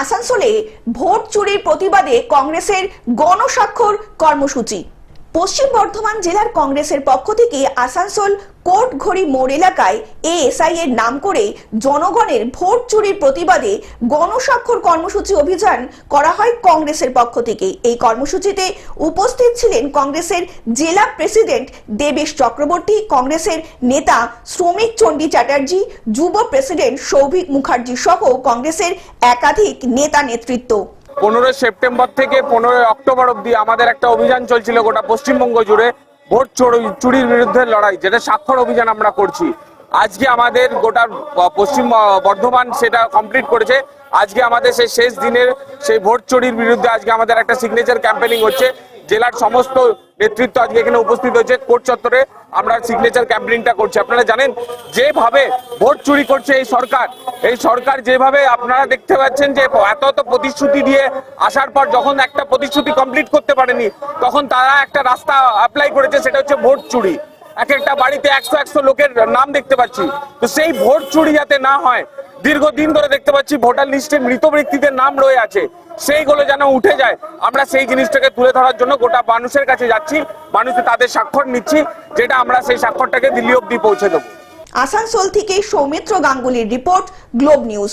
আসানসোলে ভোট চুরির প্রতিবাদে কংগ্রেসের গণস্বাক্ষর কর্মসূচি। পশ্চিম বর্ধমান জেলার কংগ্রেসের পক্ষ থেকে আসানসোল কোর্ট ঘড়ি মোড় এলাকায় এএসআই এর নাম করে জনগণের ভোট চুরির প্রতিবাদে গণস্বাক্ষর কর্মসূচি অভিযান করা হয় কংগ্রেসের পক্ষ থেকে। এই কর্মসূচিতে উপস্থিত ছিলেন কংগ্রেসের জেলা প্রেসিডেন্ট দেবেশ চক্রবর্তী, কংগ্রেসের নেতা শ্রমিক চণ্ডী চ্যাটার্জি, যুব প্রেসিডেন্ট সৌভিক মুখার্জি সহ কংগ্রেসের একাধিক নেতা নেতৃত্ব। পনেরোই সেপ্টেম্বর থেকে পনেরোই অক্টোবর অব্দি আমাদের একটা অভিযান চলছিল গোটা পশ্চিমবঙ্গ জুড়ে ভোট চোর- চুরির বিরুদ্ধে লড়াই, যেটা স্বাক্ষর অভিযান আমরা করছি। আজকে আমাদের গোটা পশ্চিম বর্ধমান সেটা কমপ্লিট করেছে। আজকে আমাদের সেই শেষ দিনের সেই ভোট চুরির বিরুদ্ধে আজকে আমাদের একটা সিগনেচার ক্যাম্পেনিং হচ্ছে। জেলার সমস্ত নেতৃত্ব আজকে এখানে উপস্থিত হয়েছে কোর্ট চত্বরে। আমরা সিগনেচার ক্যাম্পেনিংটা করছি। আপনারা জানেন, যেভাবে ভোট চুরি করছে এই সরকার এই সরকার যেভাবে আপনারা দেখতে পাচ্ছেন যে এত এত প্রতিশ্রুতি দিয়ে আসার পর যখন একটা প্রতিশ্রুতি কমপ্লিট করতে পারেনি, তখন তারা একটা রাস্তা অ্যাপ্লাই করেছে, সেটা হচ্ছে ভোট চুরি। এক একটা বাড়িতে একশো একশো লোকের নাম দেখতে পাচ্ছি। তো সেই ভোট চুরি যাতে না হয়, দীর্ঘদিন ধরে দেখতে পাচ্ছি ভোটার লিস্টে মৃত ব্যক্তিদের নাম রয়ে আছে। সেইগুলো যেন উঠে যায়, আমরা সেই জিনিসটাকে তুলে ধরার জন্য গোটা মানুষের কাছে যাচ্ছি, মানুষ তাদের স্বাক্ষর নিচ্ছি, যেটা আমরা সেই স্বাক্ষরটাকে দিল্লি অব্দি পৌঁছে দেবো। আসানসোল থেকে সৌমিত্র গাঙ্গুলির রিপোর্ট, গ্লোব নিউজ।